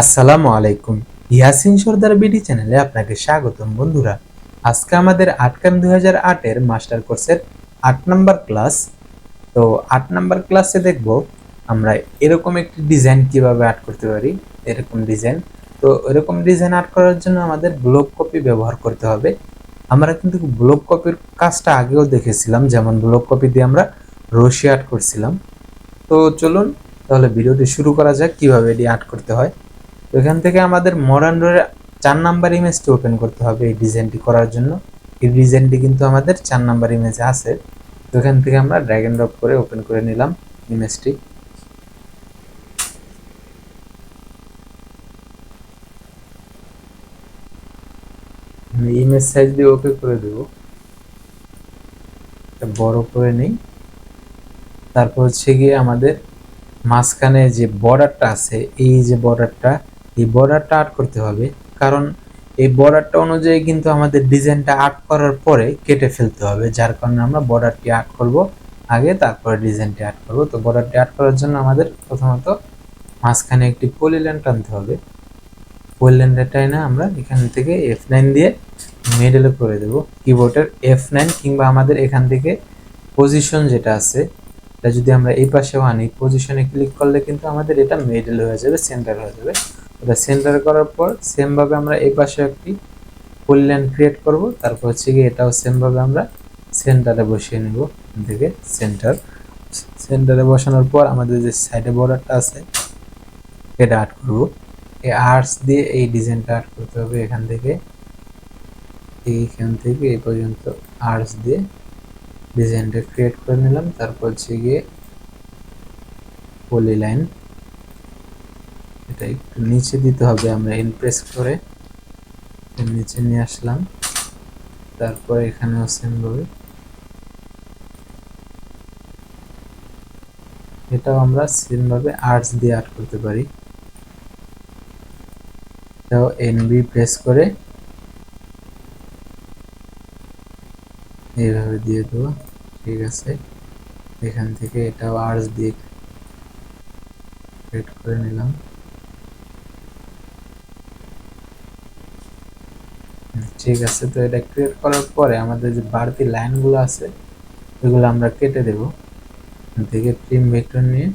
আসসালামু আলাইকুম। ইয়াসিন সর্দার বিডি চ্যানেলে আপনাকে স্বাগতম বন্ধুরা। আজকে আমাদের আটকাম দুই হাজার আটের মাস্টার কোর্সের আট নাম্বার ক্লাস। তো আট নাম্বার ক্লাসে দেখব আমরা এরকম একটি ডিজাইন কীভাবে আর্ট করতে পারি, এরকম ডিজাইন। তো এরকম ডিজাইন আর্ট করার জন্য আমাদের ব্লক কপি ব্যবহার করতে হবে। আমরা কিন্তু ব্লক কপির কাজটা আগেও দেখেছিলাম, যেমন ব্লক কপি দিয়ে আমরা রশি আর্ট করছিলাম। তো চলুন, তাহলে ভিডিওটি শুরু করা যাক, কীভাবে এটি আর্ট করতে হয়। তো এখান থেকে আমাদের মডার্ন ডোরের চার নাম্বার ইমেজটি ওপেন করতে হবে এই ডিজাইনটি করার জন্য। এই ডিজাইনটি কিন্তু আমাদের চার নাম্বার ইমেজে আছে। তো এখান থেকে আমরা ড্র্যাগ এন্ড ড্রপ করে ওপেন করে নিলাম ইমেজটি ইমেজ সাইজ দিয়ে ওকে করে দেব। বড় করে নেই। তারপর হচ্ছে গিয়ে আমাদের মাঝখানে যে বর্ডারটা আছে, এই যে বর্ডারটা এই বর্ডারটা আর্ট করতে হবে। কারণ এই বর্ডারটা অনুযায়ী কিন্তু আমাদের ডিজাইনটা আর্ট করার পরে কেটে ফেলতে হবে, যার কারণে আমরা বর্ডারটি আর্ট করব, আগে তারপরে ডিজাইনটি আর্ট করব। তো বর্ডারটি আর্ট করার জন্য আমাদের প্রথমত মাঝখানে একটি পলিল্যান্ড টানতে হবে। পলিল্যান্ডটাই না আমরা এখান থেকে এফ নাইন দিয়ে মিডলে করে দেব। কিবোর্ডের এফ নাইন কিংবা আমাদের এখান থেকে পজিশন যেটা আছে, এটা যদি আমরা এই পাশেও আনি পজিশনে ক্লিক করলে কিন্তু আমাদের এটা মিডল হয়ে যাবে সেন্টার হয়ে যাবে। এটা সেন্টার করার পর সেম ভাবে আমরা এই পাশে একটি পলিল্যান্ড ক্রিয়েট করব। তারপর হচ্ছে গিয়ে এটাও সেম ভাবে আমরা সেন্টারে বসিয়ে নেব থেকে সেন্টার সেন্টারে বসানোর পর আমাদের যে সাইডে বর্ডারটা আছে, এটা আর্ট করব। এই আর্টস দিয়ে এই ডিজাইনটা আর্ট করতে হবে এখান থেকে। এইখান থেকে এই পর্যন্ত আর্টস দিয়ে ডিজাইনটা ক্রিয়েট করে নিলাম। তারপর হচ্ছে গিয়ে পলি লাইন এটা একটু নিচে দিতে হবে, আমরা ইনপ্রেস করে নিচে নিয়ে আসলাম। তারপর এটাও আমরা সেম ভাবে আর্টস দিয়ে আর্ট করতে পারি। এটাও এনবি প্রেস করে এইভাবে দিয়ে দেবো, ঠিক আছে। এখান থেকে এটাও আর্টস দিয়ে করে নিলাম। ঠিক আছে, তো এটা ক্রিয়েট করার পরে আমাদের যে বাড়তি লাইনগুলো আছে এগুলো আমরা কেটে দেব। দেখে ট্রিম ভেক্টর নিয়ে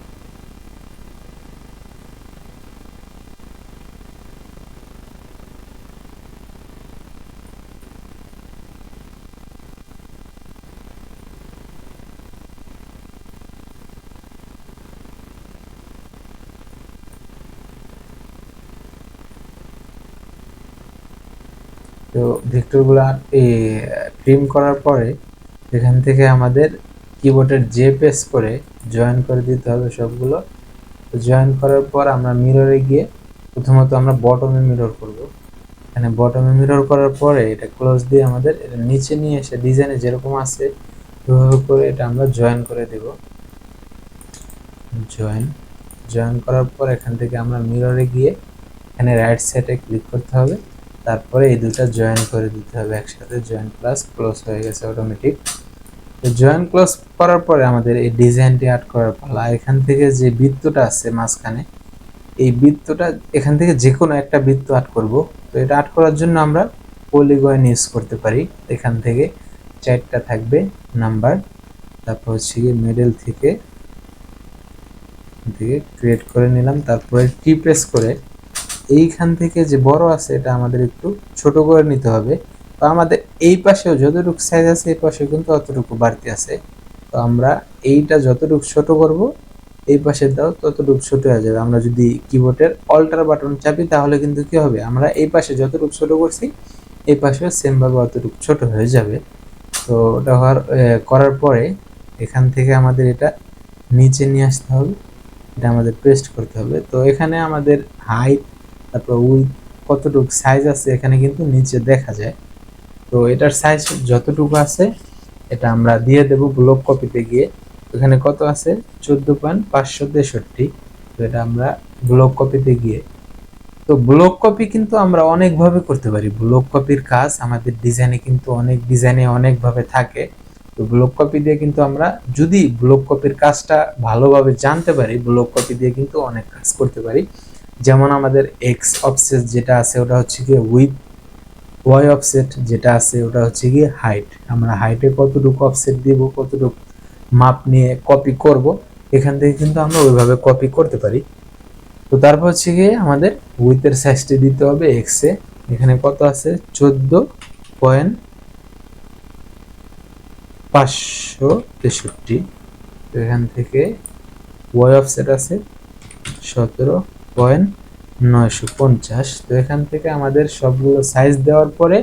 তো ভেক্টরগুলো ট্রিম করার পরে এখান থেকে আমাদের কিবোর্ডের জে পেস করে জয়েন করে দিতে হবে সবগুলো। জয়েন করার পর আমরা মিররে গিয়ে প্রথমত আমরা বটমে মিরর করব। এখানে বটমে মিরর করার পরে এটা ক্লোজ দিয়ে আমাদের এটা নিচে নিয়ে এসে ডিজাইনে যেরকম আছে ওইভাবে করে এটা আমরা জয়েন করে দেব। জয়েন জয়েন করার পর এখান থেকে আমরা মিররে গিয়ে এখানে রাইট সাইডে ক্লিক করতে হবে। তারপরে এই দুটো জয়েন করে দিতে হবে একসাথে জয়েন প্লাস ক্লোজ হয়ে গেছে অটোমেটিক তো জয়েন ক্লোজ করার পরে আমাদের এই ডিজাইনটি আর্ট করার পালা এখান থেকে যে বৃত্তটা আছে মাঝখানে, এই বৃত্তটা, এখান থেকে যে কোনো একটা বৃত্ত আর্ট করব। তো এটা আর্ট করার জন্য আমরা পলিগয়েন ইউজ করতে পারি। এখান থেকে চারটা থাকবে নাম্বার তারপর হচ্ছে গিয়ে মিডল থেকে থেকে ক্রিয়েট করে নিলাম। তারপরে টি প্রেস করে এইখান থেকে যে বড় আছে, এটা আমাদের একটু ছোট করে নিতে হবে। তো আমাদের এই পাশেও যতটুকু সাইজ আছে, এই পাশে কিন্তু অতটুকু বাড়তি আছে। তো আমরা এইটা যতটুকু ছোট করব, এই পাশে দাও ততটুকু ছোট হয়ে যাবে। আমরা যদি কিবোর্ডের অল্টার বাটন চাপি, তাহলে কিন্তু কি হবে? আমরা এই পাশে যতটুকু ছোট করছি, এই পাশেও সেম ভাবে অতটুকু ছোট হয়ে যাবে। তো ওটা হওয়ার করার পরে এখান থেকে আমাদের এটা নিচে নিয়ে আসতে হবে। এটা আমাদের পেস্ট করতে হবে। তো এখানে আমাদের হাইট তারপর উইথ কতটুকু সাইজ আছে এখানে কিন্তু নিচে দেখা যায়। তো এটার সাইজ যতটুকু আছে, এটা আমরা দিয়ে দেব ব্লক কপিতে গিয়ে। এখানে কত আছে? চোদ্দ পয়েন্ট পাঁচশো তেষট্টি। তো এটা আমরা ব্লক কপিতে গিয়ে। তো ব্লক কপি কিন্তু আমরা অনেকভাবে করতে পারি। ব্লক কপির কাজ আমাদের ডিজাইনে কিন্তু অনেক ডিজাইনে অনেকভাবে থাকে। তো ব্লক কপি দিয়ে কিন্তু আমরা যদি ব্লক কপির কাজটা ভালোভাবে জানতে পারি ব্লক কপি দিয়ে কিন্তু অনেক কাজ করতে পারি। যেমন আমাদের এক্স অফসেট যেটা আছে, ওটা হচ্ছে গিয়ে উইথ ওয়াই অফসেট যেটা আছে, ওটা হচ্ছে গিয়ে হাইট আমরা হাইটে কতটুকু অফসেট দিব, কতটুকু মাপ নিয়ে কপি করব, এখান থেকে কিন্তু আমরা ওইভাবে কপি করতে পারি। তো তারপর হচ্ছে গিয়ে আমাদের উইথের সাইজটি দিতে হবে এক্সে এখানে কত আছে? চোদ্দ পয়েন্ট পাঁচশো তেষট্টি। তো এখান থেকে ওয়াই অফসেট আছে সতেরো পয়েন্ট নয়শো পঞ্চাশ। তো এখান থেকে আমাদের সবগুলো সাইজ দেওয়ার পরে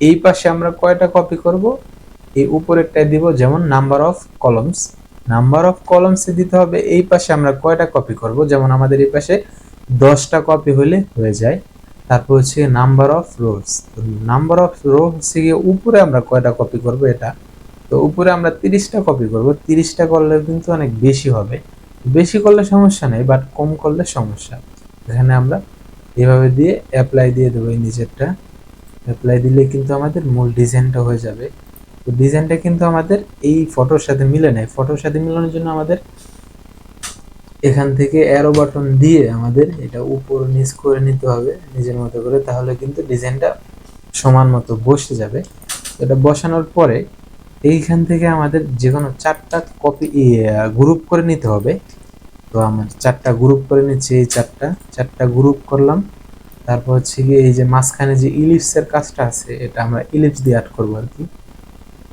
এই পাশে আমরা কয়টা কপি করব? এই উপরেরটায় দিব যেমন number of columns number of কলমসে দিতে হবে, এই পাশে আমরা কয়টা কপি করব? যেমন আমাদের এই পাশে দশটা কপি হলে হয়ে যায়। তারপর হচ্ছে number of rows number of row হচ্ছে গিয়ে উপরে আমরা কয়টা কপি করব? এটা। তো উপরে আমরা তিরিশটা কপি করব। তিরিশটা করলে কিন্তু অনেক বেশি হবে। বেশি করলে সমস্যা নেই বাট কম করলে সমস্যা। এখানে আমরা এভাবে দিয়ে অ্যাপ্লাই দিয়ে দেবো এই নিচেরটা। অ্যাপ্লাই দিলে কিন্তু আমাদের মূল ডিজাইনটা হয়ে যাবে। তো ডিজাইনটা কিন্তু আমাদের এই ফটোর সাথে মিলে নেয় ফটোর সাথে মিলানোর জন্য আমাদের এখান থেকে অ্যারো বাটন দিয়ে আমাদের এটা উপর নিচ করে নিতে হবে নিজের মতো করে, তাহলে কিন্তু ডিজাইনটা সমান মতো বসে যাবে। এটা বসানোর পরে এইখান থেকে আমাদের যে কোনো চারটা কপি গ্রুপ করে নিতে হবে। তো আমার চারটা গ্রুপ করে নিচ্ছি, এই চারটা। চারটা গ্রুপ করলাম। তারপর হচ্ছে গিয়ে এই যে মাঝখানে যে ইলিপসের কাজটা আছে, এটা আমরা ইলিপস দিয়ে আর্ট করব আর কি।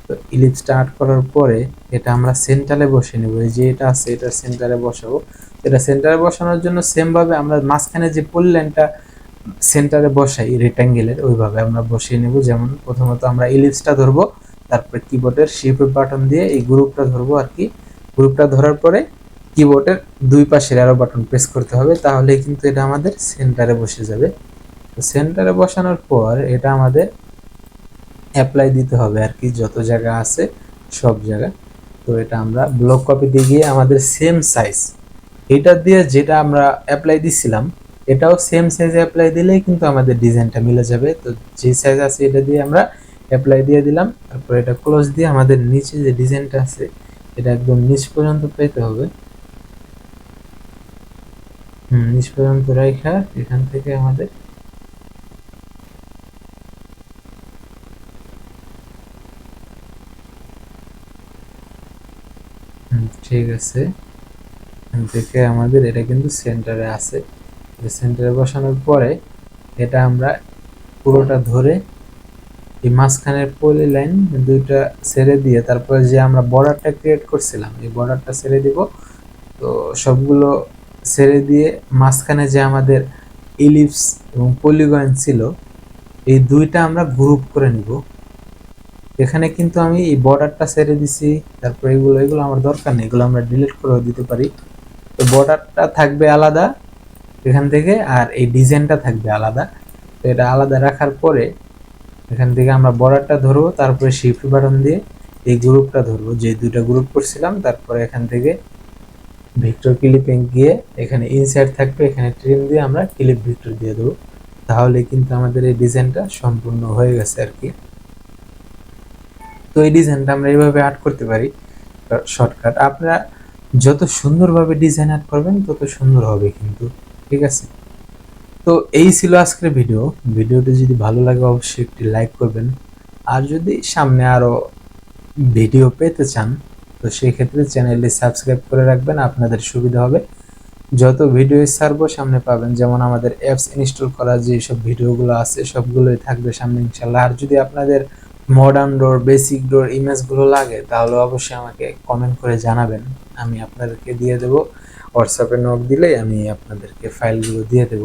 তো ইলিপসটা আর্ট করার পরে এটা আমরা সেন্টারে বসে নেব। এই যে এটা আছে, এটা সেন্টারে বসাবো। এটা সেন্টারে বসানোর জন্য সেমভাবে আমরা মাঝখানে যে পোলল্যান্ডটা সেন্টারে বসাই রেক্ট্যাঙ্গেলের ওইভাবে আমরা বসিয়ে নেব। যেমন প্রথমত আমরা ইলিপসটা ধরবো। তারপরে কিবোর্ডের শিপ বাটন দিয়ে এই গ্রুপটা ধরবো আর কি। গ্রুপটা ধরার পরে কিবোর্ডের দুই পাশের অ্যারো বাটন প্রেস করতে হবে তাহলে কিন্তু এটা আমাদের সেন্টারে বসে যাবে। তো সেন্টারে বসানোর পর এটা আমাদের অ্যাপ্লাই দিতে হবে আর কি, যত জায়গা আছে সব জায়গা। তো এটা আমরা ব্লক কপি দিয়ে গিয়ে আমাদের সেম সাইজ এটা দিয়ে যেটা আমরা অ্যাপ্লাই দিছিলাম, এটাও সেম সাইজে অ্যাপ্লাই দিলেই কিন্তু আমাদের ডিজাইনটা মিলে যাবে। তো যে সাইজ আছে এটা দিয়ে আমরা অ্যাপ্লাই দিয়ে দিলাম, তারপর এটা ক্লোজ দিয়ে আমাদের নিচে যে ডিজাইনটা আছে, এটা একদম নিচ পর্যন্ত পেতে হবে। হুম, নিচ পর্যন্ত রেখা এখান থেকে আমাদের ঠিক আছে। এখান থেকে আমাদের এটা কিন্তু সেন্টারে আছে। সেন্টারে বসানোর পরে এটা আমরা পুরোটা ধরে এই মাঝখানের পলি লাইন দুইটা ছেড়ে দিয়ে তারপরে যে আমরা বর্ডারটা ক্রিয়েট করছিলাম, এই বর্ডারটা ছেড়ে দিব। তো সবগুলো ছেড়ে দিয়ে মাঝখানে যে আমাদের ইলিপস এবং পলিগন ছিল, এই দুইটা আমরা গ্রুপ করে নিব। এখানে কিন্তু আমি এই বর্ডারটা ছেড়ে দিছি, তারপর এগুলো এগুলো আমার দরকার নেই, এগুলো আমরা ডিলিট করে দিতে পারি। তো বর্ডারটা থাকবে আলাদা এখান থেকে, আর এই ডিজাইনটা থাকবে আলাদা। তো এটা আলাদা রাখার পরে এখান থেকে আমরা বর্ডারটা ধরবো, তারপরে শিফট বাটন দিয়ে এই গ্রুপটা ধরবো। যে দুইটা গ্রুপ করছিলাম, তারপরে এখান থেকে ভিক্টর ক্লিপিং গিয়ে এখানে ইনসাইড থাকবে, এখানে ট্রিম দিয়ে আমরা ক্লিপ ভিক্টর দিয়ে দেবো। তাহলে কিন্তু আমাদের এই ডিজাইনটা সম্পূর্ণ হয়ে গেছে আর কি। তো এই ডিজাইনটা আমরা এইভাবে আর্ট করতে পারি। শর্টকাট আপনারা যত সুন্দরভাবে ডিজাইন আর্ট করবেন, তত সুন্দর হবে কিন্তু, ঠিক আছে? তো এই ছিল আজকের ভিডিও। ভিডিওটি যদি ভালো লাগে, অবশ্যই একটি লাইক করবেন। আর যদি সামনে আরও ভিডিও পেতে চান, তো সেই ক্ষেত্রে চ্যানেলটি সাবস্ক্রাইব করে রাখবেন, আপনাদের সুবিধা হবে। যত ভিডিও ছাড়বো, সামনে পাবেন যেমন আমাদের অ্যাপস ইনস্টল করা যে সব ভিডিওগুলো আছে, সবগুলোই থাকবে সামনে ইনশাল্লাহ আর যদি আপনাদের মডার্ন ডোর বেসিক ডোর ইমেজগুলো লাগে, তাহলে অবশ্যই আমাকে কমেন্ট করে জানাবেন। আমি আপনাদেরকে দিয়ে দেব। হোয়াটসঅ্যাপে নোট দিলেই আমি আপনাদেরকে ফাইলগুলো দিয়ে দেব।